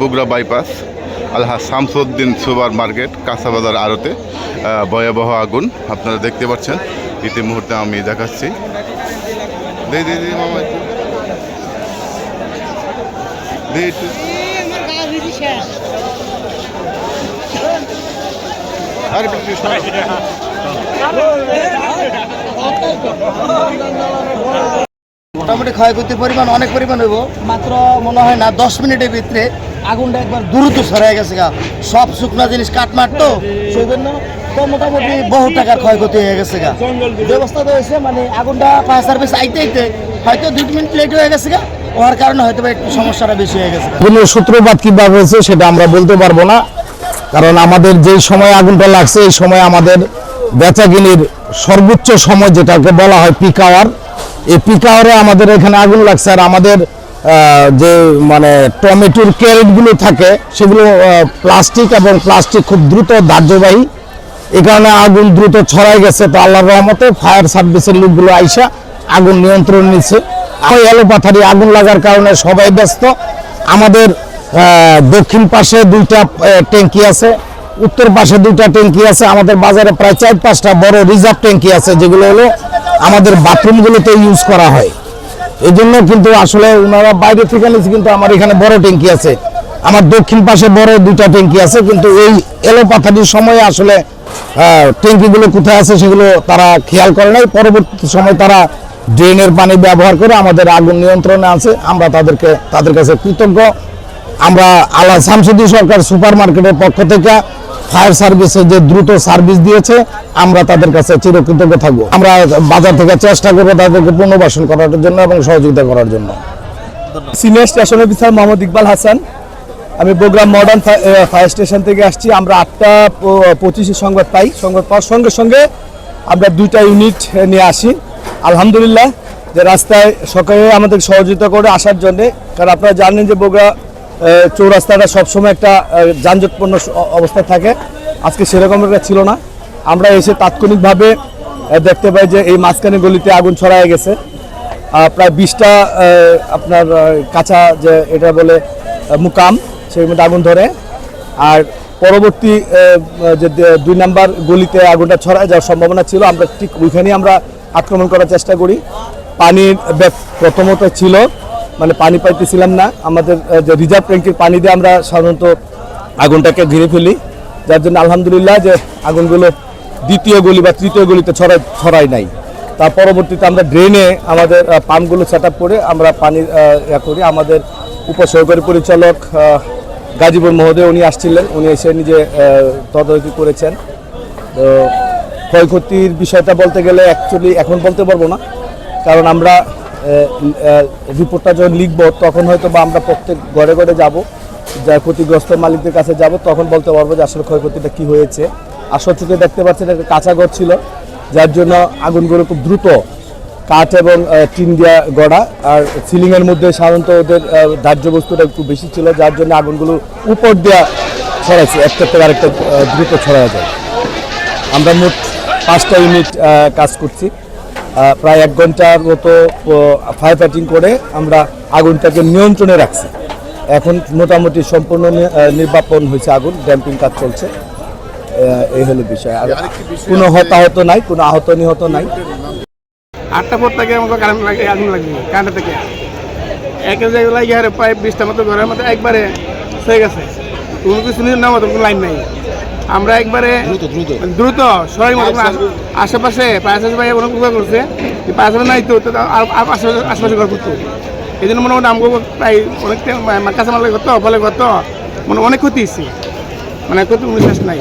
Bogura bypass, আলহা Shamsuddin super market, কাঁচাবাজার আড়তে ভয়াবহ আগুন, আপনারা দেখতে পাচ্ছেন। ইতি মুহূর্তে আমি দেখাচ্ছি। মোটামুটি ক্ষয়ক্ষতির পরিমাণ অনেক পরিমাণ হইব। মাত্র মনে হয় না, দশ মিনিটের ভিতরে আগুনটা একবার দ্রুত সরাই গেছে গা। সব শুকনা জিনিস কাটমাট তো সেই জন্য তো মোটামুটি বহু টাকার ক্ষয়ক্ষতি হয়ে গেছে গা। ব্যবস্থা তো হয়েছে মানে আগুনটা ফায়ার সার্ভিস আইতে আইতে হয়তো দুই মিনিট লেট হয়ে গেছে গা, হওয়ার কারণে হয়তো একটু সমস্যাটা বেশি হয়ে গেছে কোনো সূত্রপাত কীভাবে হয়েছে সেটা আমরা বলতে পারব না, কারণ আমাদের যেই সময় আগুনটা লাগছে, এই সময় আমাদের বেচাকিনির সর্বোচ্চ সময় যেটাকে বলা হয় পিক আওয়ার এই পিক আওয়ারে আমাদের এখানে আগুন লাগছে, আর আমাদের যে মানে টমেটোর ক্যারেটগুলো থাকে, সেগুলো প্লাস্টিক এবং প্লাস্টিক খুব দ্রুত দাহ্যবাহী এই কারণে আগুন দ্রুত ছড়াই গেছে, তো আল্লাহর রহমতে ফায়ার সার্ভিসের লোকগুলো আইসা আগুন নিয়ন্ত্রণ নিচ্ছে ওই এলোপাথারি আগুন লাগার কারণে সবাই ব্যস্ত। আমাদের দক্ষিণ পাশে দুইটা ট্যাঙ্কি আছে, উত্তর পাশে দুইটা ট্যাঙ্কি আছে, আমাদের বাজারে প্রায় চার পাঁচটা বড় রিজার্ভ ট্যাঙ্কি আছে, যেগুলো হলো আমাদের বাথরুমগুলোতে ইউজ করা হয়। এই জন্য কিন্তু আসলে ওনারা বাইরে থেকে নিচ্ছে কিন্তু আমার এখানে বড় ট্যাঙ্কি আছে। আমার দক্ষিণ পাশে বড় দুইটা ট্যাঙ্কি আছে, কিন্তু এই এলোপাথারির সময়ে আসলে ট্যাঙ্কিগুলো কোথায় আছে সেগুলো তারা খেয়াল করে নাই। পরবর্তী সময় তারা ড্রেনের পানি ব্যবহার করে আমাদের আগুন নিয়ন্ত্রণে আছে আমরা তাদেরকে, তাদের কাছে কৃতজ্ঞ। আমরা আল্লাহ শামসুদ্দি সরকার সুপার মার্কেটের পক্ষ থেকে ফায়ার সার্ভিসে যে দ্রুত সার্ভিস দিয়েছে, আমরা তাদের কাছে চিরকৃতজ্ঞ থাকব। আমরা বাজার থেকে চেষ্টা করব তাদেরকে পুনর্বাসন করার জন্য এবং সহযোগিতা করার জন্য। Senior station officer Mohammad Iqbal Hasan. আমি বগুড়া মডার্ন ফায়ার স্টেশন থেকে আসছি। আমরা আটটা পঁচিশে সংবাদ পাই। সংবাদ পাওয়ার সঙ্গে সঙ্গে আমরা দুইটা ইউনিট নিয়ে আসি। আলহামদুলিল্লাহ, যে রাস্তায় সকালে আমাদের সহযোগিতা করে আসার জন্যে। কারণ আপনারা জানেন যে বগুড়া চৌরাস্তাটা সবসময় একটা যানজটপূর্ণ অবস্থায় থাকে। আজকে সেরকম একটা ছিল না। আমরা এসে তাৎক্ষণিকভাবে দেখতে পাই যে এই মাঝখানে গলিতে আগুন ছড়ায় গেছে। প্রায় বিশটা আপনার কাঁচা যে এটা বলে মুকাম সেই মধ্যে আগুন ধরে। আর পরবর্তী যে দুই নাম্বার গলিতে আগুনটা ছড়ায় যাওয়ার সম্ভাবনা ছিল, আমরা ঠিক ওইখানেই আমরা আক্রমণ করার চেষ্টা করি। পানির প্রথমত ছিল। মানে পানি পাইতেছিলাম না। আমাদের যে রিজার্ভ ট্যাঙ্কির পানি দিয়ে আমরা সাধারণত আগুনটাকে ঘিরে ফেলি। যার জন্য আলহামদুলিল্লাহ যে আগুনগুলো দ্বিতীয় গলি বা তৃতীয় গলিতে ছড়াই ছড়াই নাই। তার পরবর্তীতে আমরা ড্রেনে আমাদের পাম্পগুলো সেট আপ করে আমরা পানি ইয়া করি। আমাদের উপসহকারী পরিচালক গাজীপুর মহোদয় উনি আসছিলেন। উনি এসে নিজে তদারকি করেছেন। তো ক্ষয়ক্ষতির বিষয়টা বলতে গেলে অ্যাকচুয়ালি এখন বলতে পারব না। কারণ আমরা রিপোর্টটা যখন লিখব, তখন হয়তো বা আমরা প্রত্যেক ঘরে ঘরে যাব। যা ক্ষতিগ্রস্ত মালিকদের কাছে যাব, তখন বলতে পারব যে আসলে ক্ষয়ক্ষতিটা কী হয়েছে। আসল চোখে দেখতে পাচ্ছেন, একটা কাঁচা ঘর ছিল, যার জন্য আগুনগুলো খুব দ্রুত কাঠ এবং টিন দিয়া গড়া। আর সিলিংয়ের মধ্যে সাধারণত ওদের দাহ্য বস্তুটা একটু বেশি ছিল, যার জন্য আগুনগুলো উপর দেওয়া ছড়াইছে। একটা থেকে আরেকটা দ্রুত ছড়া যায়। আমরা মোট পাঁচটা ইউনিট কাজ করছি। প্রায় এক ঘণ্টার মতো ফায়ার ফাইটিং করে আমরা আগুনটাকে নিয়ন্ত্রণে রাখছি। এখন মোটামুটি সম্পূর্ণ নির্বাপন হয়েছে আগুন ড্যাম্পিং কাজ চলছে। এই হলো বিষয়। আর কোনো হতাহত নাই, কোনো আহত নিহত নাই। আটটা পর থেকে আমাকে কারেন্ট লাগে, আগুন লাগবে কারেন্ট থেকে। এক জায়গায় লাগে আর প্রায় বিশটা মতো ঘরের মতো একবারে হয়ে গেছে। কোনো কিছু নিয়ে নাম কোনো লাইন নাই। আমরা একবারে দ্রুত সবাই আশেপাশে হাজার ভাই অনেক উপকার করছে। হাজার নাই তো আশেপাশে আশেপাশে ঘর করতো। এই জন্য মোটামুটি আমাকে প্রায় অনেক কাঁচা মাল করতো ফলে করতো মানে অনেক ক্ষতি হচ্ছে মানে ক্ষতি কোনো শেষ নাই।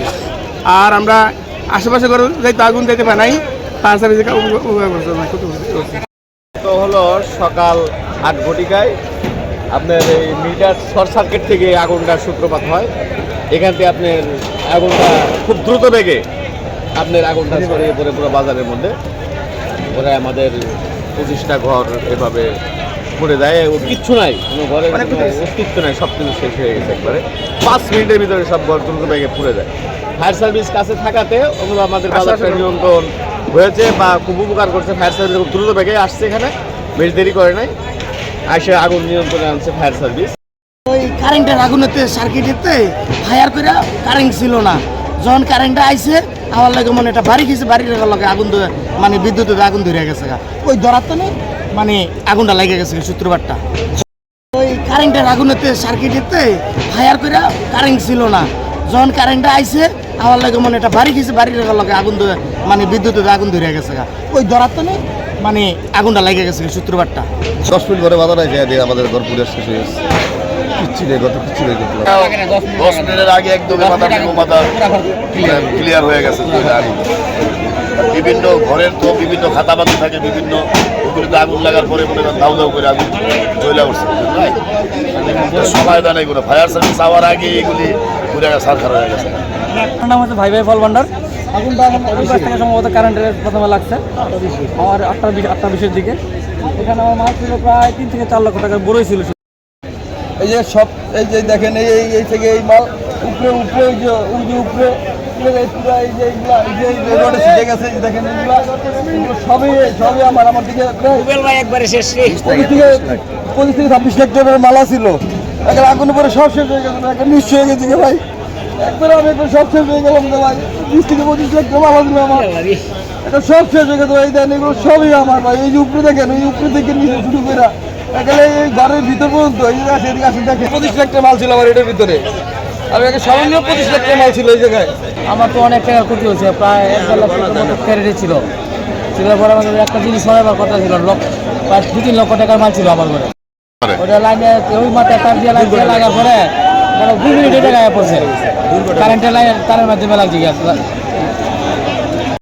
আর আমরা আশেপাশে ঘর যাইতো আগুন যাইতে পাই নাই। উপকার করছে মানে করছে তো হলো সকাল আট ঘটিকায় আপনার এই মিটার শর্ট সার্কিট থেকে আগুনটার সূত্রপাত হয়। এখান থেকে আপনার আগুনটা খুব দ্রুত বেগে আপনার আগুনটা ছড়িয়ে পড়ে পুরো বাজারের মধ্যে। ওরা আমাদের পঁচিশটা ঘর এভাবে পড়ে যায় ও কিচ্ছু নাই। কোনো ঘরের অস্তিত্ব নাই সব কিছু শেষ হয়ে গেছে একবারে। পাঁচ মিনিটের ভিতরে সব ঘর দ্রুত বেগে পুড়ে যায়। ফায়ার সার্ভিস কাছে থাকাতে ওগুলো আমাদের বাজারটা নিয়ন্ত্রণ হয়েছে বা খুব উপকার করছে। ফায়ার সার্ভিস খুব দ্রুত বেগে আসছে এখানে। বেশ দেরি করে নাই। আসে আগুন নিয়ন্ত্রণে আনছে ফায়ার সার্ভিস। ওই কারেন্টের আগুনেতে সার্কিটেতে ফায়ার করে কারেন্ট ছিল না। যখন কারেন্টটা আইছে, আমার লাগে মানে এটা বাড়ি গেছে, বাড়ির লগে আগুন মানে বিদ্যুৎ আগুন ধরে গেছে ওই তো মানে আগুনটা লেগে গেছে শুক্রবারটা। ওই কারেন্টের আগুনেতে সার্কিটেতে ফায়ার করে কারেন্ট ছিল না। যখন কারেন্টটা আইছে, আমার লাগে মানে এটা বাড়ি গেছে, বাড়ির লগে আগুন মানে বিদ্যুৎ আগুন ধরে গেছে। ওই তো মানে আগুনটা লেগে গেছে শুক্রবারটা। দশ মিনিট ঘরে বাধা যায় আমাদের ঘর পুরো শেষ হয়ে গেছে। নেই ঘর কিচ্ছু দশ মিনিটের আগে একদম মাথা মাথা ক্লিয়ার হয়ে গেছে বিভিন্ন ঘরের তো বিভিন্ন খাতা বাতি থাকে বিভিন্ন ওগুলিতে আগুন লাগার পরে মনে করেন দাউ দাউ করে আগুন চলে উঠছে? সময় দেয় নাই ফায়ার সার্ভিস আওয়ার আগে এগুলি ঘুরে সারখার হয়ে গেছে। নাম হচ্ছে ভাই ভাই ফল ভান্ডার। আগুনটা আমার ওই থেকে সম্ভবত কারেন্টের প্রথমে লাগছে। আমার আটটা বিশ আটটা বিশের দিকে। এখানে আমার মাছ ছিল প্রায় তিন থেকে চার লক্ষ টাকার বড়ই ছিল এই যে সব এই যে দেখেন এই এই- থেকে এই মাল উপরে উপরে ওই যে ওই যে উপরে একবারে ছাব্বিশ লাখ টাকার মালা ছিল এখন আগুন পরে সব শেষ হয়ে একটা হয়ে গেছে ভাই। একবারে আমি একবার সব শেষ হয়ে গেলাম ভাই। বিশ থেকে পঁচিশ লাখ টাকা মালা ছিল আমার। এটা সব শেষ হয়ে গেছে ভাই দেন এগুলো সবই আমার ভাই। এই যে উপরে দেখেন এই উপরে থেকে নিচে শুরু করে এখানে এই ঘরের ভিতর পর্যন্ত এই যে আছে এদিকে আসেন পঁচিশ লাখ টাকা মাল ছিল আমার এটার ভিতরে। আর এখানে সামান্য পঁচিশ লাখ টাকা মাল ছিল এই জায়গায়। আমার তো অনেক টাকার ক্ষতি হয়েছে প্রায় এক ক্যারেটে ছিল। ছিল পরে আমাদের একটা জিনিস সরাবার কথা ছিল প্রায় দু তিন লক্ষ টাকার মাল ছিল আমার ঘরে। ওটা লাইনে ওই মাথায় তার দিয়ে লাইন লাগার পরে মানে দুই মিনিটে টাকা পড়ছে কারেন্টের লাইন তারের মাধ্যমে লাগছে গ্যাস